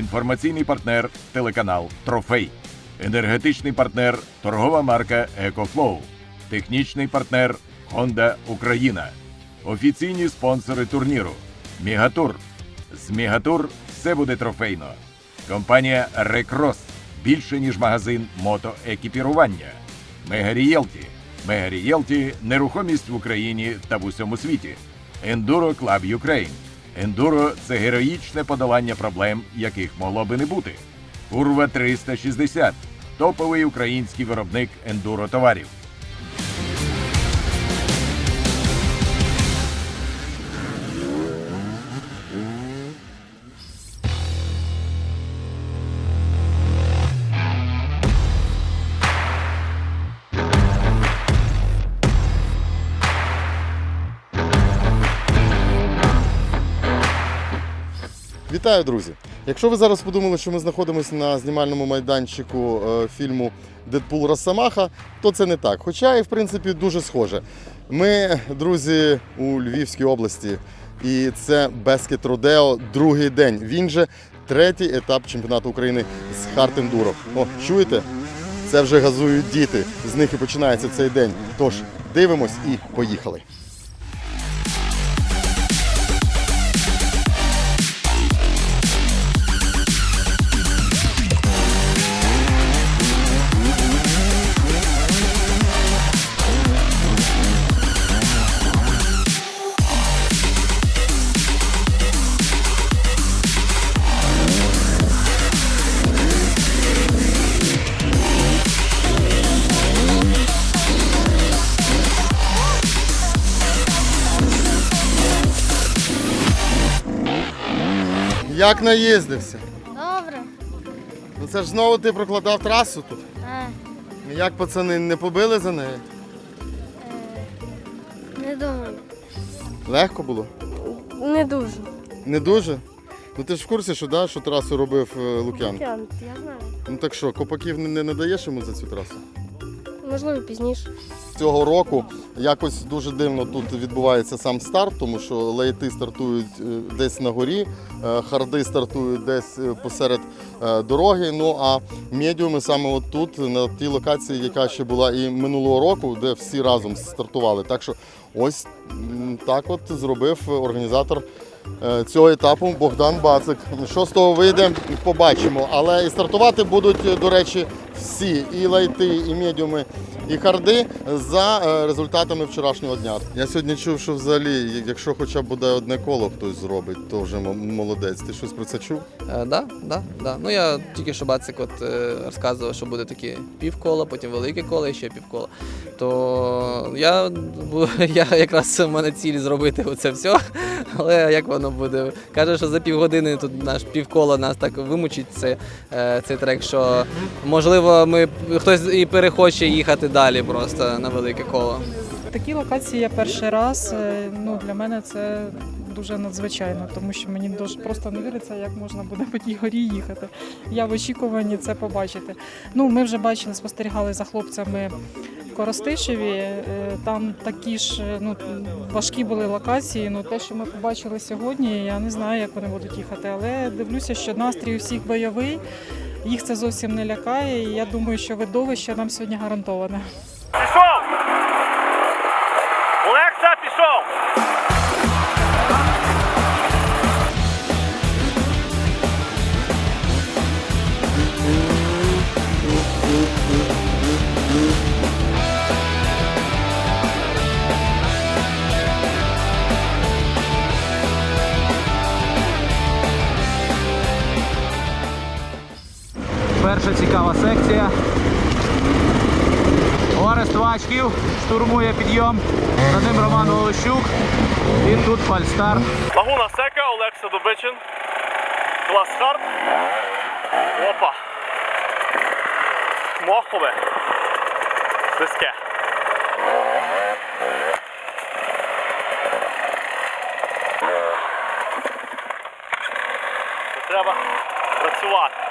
Інформаційний партнер телеканал Трофей. Енергетичний партнер торгова марка EcoFlow. Технічний партнер Honda Україна. Офіційні спонсори турніру. Мігатур. З Мігатур все буде трофейно. Компанія Рекрос. Більше ніж магазин мотоекіпірування. Мегарієлті. Мегарієлті нерухомість в Україні та в усьому світі. Ендуро Клаб Юкрейн. Ендуро це героїчне подолання проблем, яких могло би не бути. Курва 360 топовий український виробник ендуро товарів. Вітаю, друзі! Якщо ви зараз подумали, що ми знаходимося на знімальному майданчику е, фільму Дедпул Росомаха, то це не так. Хоча і в принципі дуже схоже. Ми, друзі, у Львівській області, і це Бескет Родео, другий день. Він же третій етап чемпіонату України з Хартендуро. О, чуєте? Це вже газують діти. З них і починається цей день. Тож дивимось і поїхали. Як наїздився? Добре. Ну це ж знову ти прокладав трасу тут. Е, Як пацани не побили за неї? не думаю. Легко було? Не дуже. Не дуже? Ну ти ж в курсі, що, да, що трасу робив е, Лук'ян? Я знаю. Ну так що, копаків не, не надаєш йому за цю трасу? Можливо, пізніше. Цього року якось дуже дивно тут відбувається сам старт, тому що лейти стартують е, десь на горі, е, харди стартують десь е, посеред дороги. Ну а медіуми саме от тут, на тій локації, яка ще була і минулого року, де всі разом стартували. Так що ось так от зробив організатор. е, Цього етапу Богдан Бацик. Що з того вийде, побачимо. Але і стартувати будуть, е, до речі, всі і лайти, і медіуми, і харди за е, результатами вчорашнього дня. Я сьогодні чув, що взагалі, якщо хоча б буде одне коло хтось зробить, то вже молодець. Ти щось про це чув? Е, да, да, да. Ну я тільки що бацик от, е, розказував, що буде таке півкола, потім велике коло і ще півкола. То я, я якраз в мене ціль зробити оце все. Але як воно буде? Каже, що за півгодини тут наш півкола нас так вимучить це, е, цей трек, що можливо ми хтось і перехоче їхати далі просто на велике коло. Такі локації я перший раз. Е, Ну для мене це дуже надзвичайно, тому що мені дуже просто не віриться, як можна буде по тій горі їхати. Я в очікуванні це побачити. Ну, ми вже бачили, спостерігали за хлопцями в Коростишеві. Е, Там такі ж е, ну, важкі були локації. Ну, те, що ми побачили сьогодні, я не знаю, як вони будуть їхати, але дивлюся, що настрій у всіх бойовий. Їх це зовсім не лякає, і я думаю, що видовище нам сьогодні гарантоване. Пішов! Перша цікава секція. Орест Вачків штурмує підйом. За ним Роман Волощук. І тут фальстарт. Лагуна Сека, Олекса Добичин. Клас Хард. Опа. Мохове. Слизьке. Треба працювати.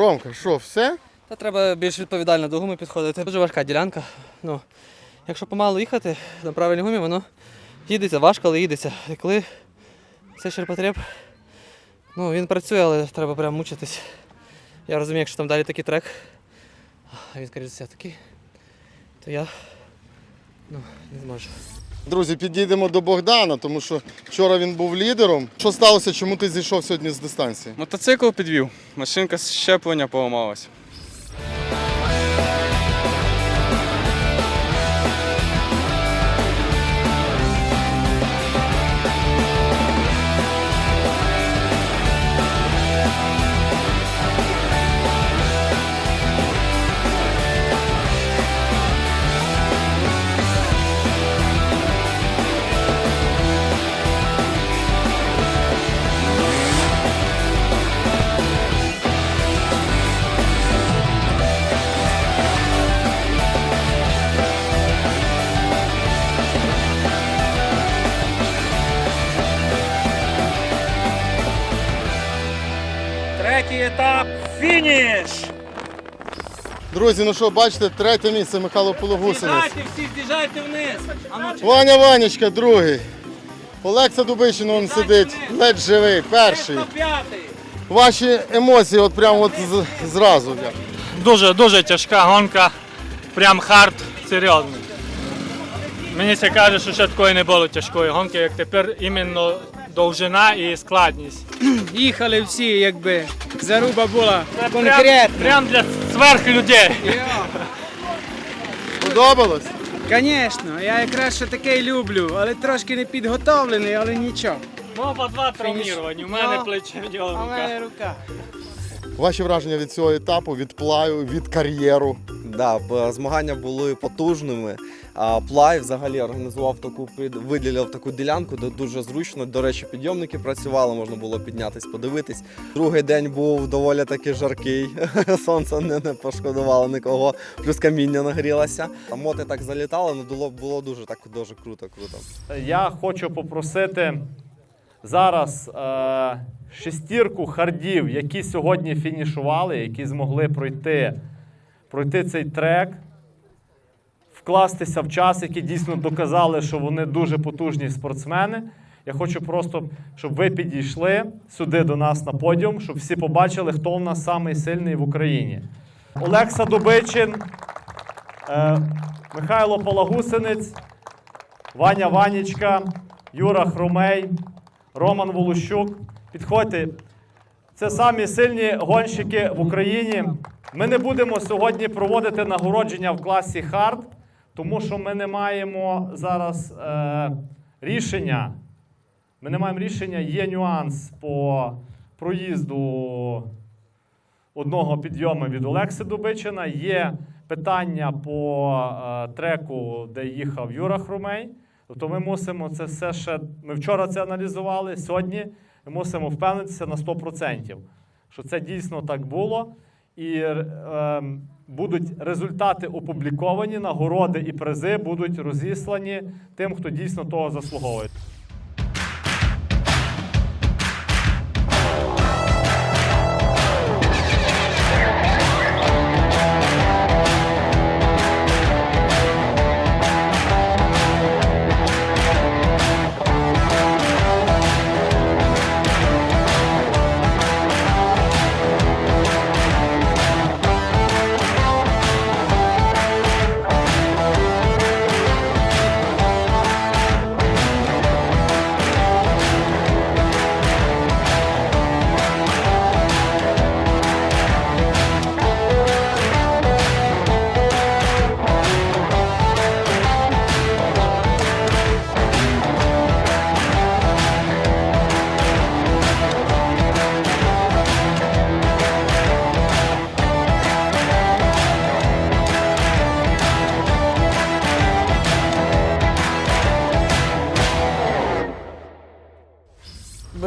Ромка, що, все? Та треба більш відповідально до гуми підходити. Дуже важка ділянка. Ну, якщо помалу їхати на правильній гумі, воно їдеться важко, але їдеться. І коли цей ширпотреб, ну він працює, але треба прям мучитись. Я розумію, якщо там далі такий трек, він скоріше все такий, то я ну, не зможу. Друзі, підійдемо до Богдана, тому що вчора він був лідером. Що сталося, чому ти зійшов сьогодні з дистанції? Мотоцикл підвів, машинка з щеплення поламалась. Третій етап. Фініш! Друзі, ну що, бачите, третє місце Михайло Пологусинець. всі з'їжджайте вниз! Ану, Ваня Ванечка, другий. Олекса Дубичин он сидить, ледь живий, перший. Ваші емоції, от прямо от з- зразу. Дуже дуже тяжка гонка, прям хард, серйозно. Мені це каже, що ще такої не було тяжкої гонки, як тепер іменно довжина і складність. Їхали всі, якби заруба була Це прям, для сверхлюдей. Подобалось? Звісно, я якраз що таке люблю, але трошки не підготовлений, але нічого. Ну, по два травміровані, у мене Ну, плече, в рука. мене рука. Ваші враження від цього етапу, від плаю, від кар'єру. Да, б- змагання були потужними. А Плай взагалі організував таку виділив таку ділянку, де дуже зручно. До речі, підйомники працювали, можна було піднятись, подивитись. Другий день був доволі таки жаркий. Сонце не, не пошкодувало нікого, плюс каміння нагрілося. А моти так залітали, ну було, було дуже так дуже круто, круто. Я хочу попросити зараз е, шестірку хардів, які сьогодні фінішували, які змогли пройти, пройти цей трек, вкластися в час, які дійсно доказали, що вони дуже потужні спортсмени. Я хочу просто, щоб ви підійшли сюди до нас на подіум, щоб всі побачили, хто в нас самий сильний в Україні. Олекса Дубичин, е, Михайло Полагусинець, Ваня Ванічка, Юра Хромей, Роман Волощук. Підходьте. Це самі сильні гонщики в Україні. Ми не будемо сьогодні проводити нагородження в класі хард, тому що ми не маємо зараз е, рішення. Ми не маємо рішення, є нюанс по проїзду одного підйому від Олекси Дубичина. Є питання по е, треку, де їхав Юра Хромей. Тобто ми мусимо це все ще. Ми вчора це аналізували. Сьогодні ми мусимо впевнитися на 100%, що це дійсно так було. І е, будуть результати опубліковані, нагороди і призи будуть розіслані тим, хто дійсно того заслуговує.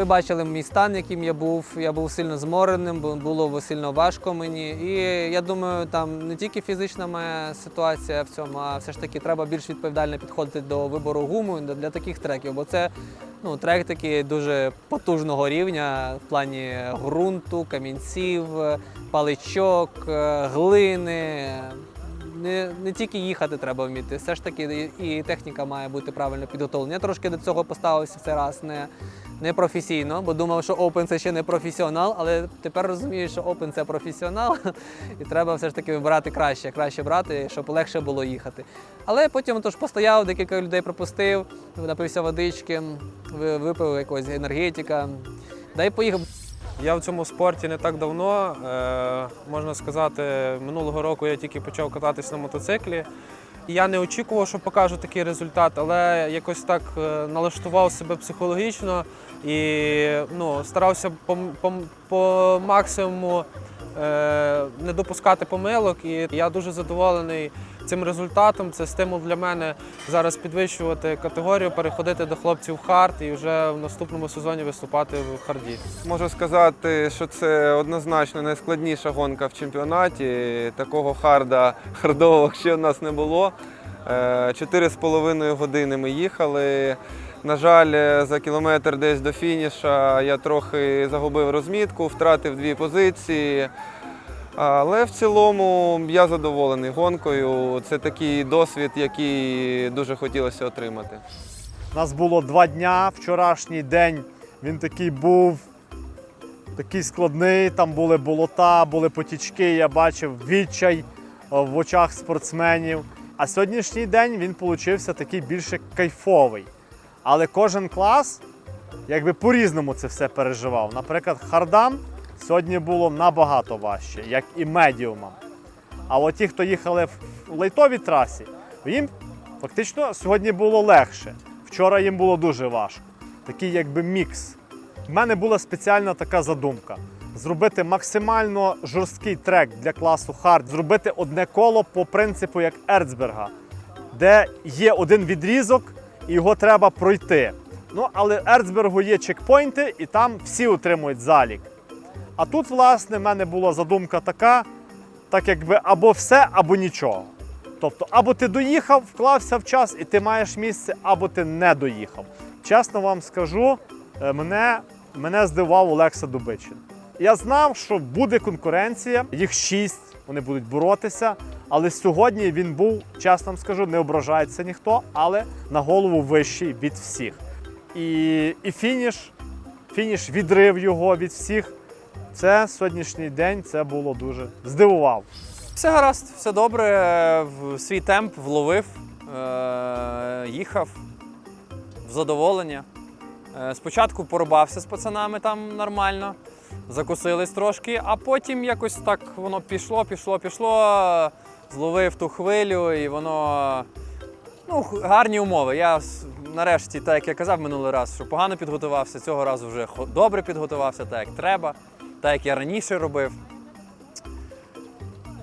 Ви бачили мій стан, яким я був. Я був сильно змореним, було сильно важко мені. І я думаю, там не тільки фізична моя ситуація в цьому, а все ж таки треба більш відповідально підходити до вибору гуму для таких треків, бо це Ну, трек такий дуже потужного рівня в плані ґрунту, камінців, паличок, е, глини. Не, не тільки їхати треба вміти, все ж таки і, техніка має бути правильно підготовлена. Я трошки до цього поставився в раз не, не професійно, бо думав, що Open це ще не професіонал, але тепер розумію, що Open це професіонал, і треба все ж таки вибирати краще, краще брати, щоб легше було їхати. Але потім тож постояв, декілька людей пропустив, напився водички, випив якогось енергетика. Да й поїхав. Я в цьому спорті не так давно. Е, можна сказати, минулого року я тільки почав кататись на мотоциклі. Я не очікував, що покажу такий результат, але якось так е, налаштував себе психологічно і ну, старався по, по, по максимуму е, не допускати помилок. І я дуже задоволений цим результатом. Це стимул для мене зараз підвищувати категорію, переходити до хлопців в хард і вже в наступному сезоні виступати в харді. Можу сказати, що це однозначно найскладніша гонка в чемпіонаті. Такого харда хардового ще в нас не було. Е, Чотири з половиною години ми їхали. На жаль, за кілометр десь до фініша я трохи загубив розмітку, втратив дві позиції. Але в цілому я задоволений гонкою. Це такий досвід, який дуже хотілося отримати. У нас було два дня. Вчорашній день він такий був такий складний. Там були болота, були потічки. Я бачив відчай е, в очах спортсменів. А сьогоднішній день він получився такий більше кайфовий. Але кожен клас якби по-різному це все переживав. Наприклад, хардам сьогодні було набагато важче, як і медіумам. А от ті, хто їхали в лайтовій трасі, їм фактично сьогодні було легше. Вчора їм було дуже важко. Такий якби мікс. У мене була спеціальна така задумка: зробити максимально жорсткий трек для класу хард, зробити одне коло по принципу як Ерцберга, де є один відрізок, і його треба пройти. Ну, але Ерцбергу є чекпоінти, і там всі отримують залік. А тут, власне, в мене була задумка така, так якби або все, або нічого. Тобто, або ти доїхав, вклався в час і ти маєш місце, або ти не доїхав. Чесно вам скажу, е, мене, мене здивував Олекса Дубичин. Я знав, що буде конкуренція, їх шість, вони будуть боротися. Але сьогодні він був, чесно вам скажу, не ображається ніхто, але на голову вищий від всіх. І, і фініш, фініш відрив його від всіх. Це сьогоднішній день це було дуже здивував. Все гаразд, все добре. Свій темп вловив, е- їхав в задоволення. Е, Спочатку порубався з пацанами там нормально, закусились трошки, а потім якось так воно пішло, пішло, пішло, зловив ту хвилю і воно. Ну, гарні умови. Я нарешті, так як я казав минулий раз, що погано підготувався, цього разу вже добре підготувався, так як треба, так як я раніше робив.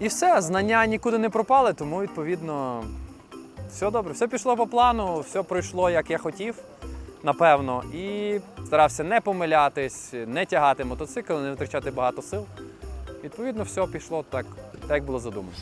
І все, знання нікуди не пропали, тому відповідно все добре, все пішло по плану, все пройшло як я хотів, напевно. І старався не помилятись, не тягати мотоцикл, не витрачати багато сил. Відповідно, все пішло так, так як було задумано.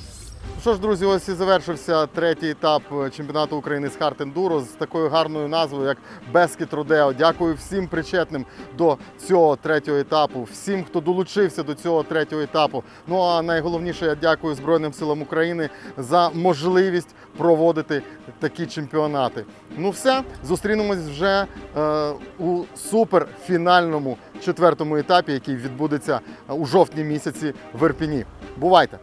Що ж, друзі, ось і завершився третій етап е, чемпіонату України з хард ендуро з такою гарною назвою, як Бескіт Родео. Дякую всім причетним до цього третього етапу, всім, хто долучився до цього третього етапу. Ну а найголовніше, я дякую Збройним силам України за можливість проводити такі чемпіонати. Ну все, зустрінемось вже е, у суперфінальному четвертому етапі, який відбудеться е, у жовтні місяці в Ірпіні. Бувайте!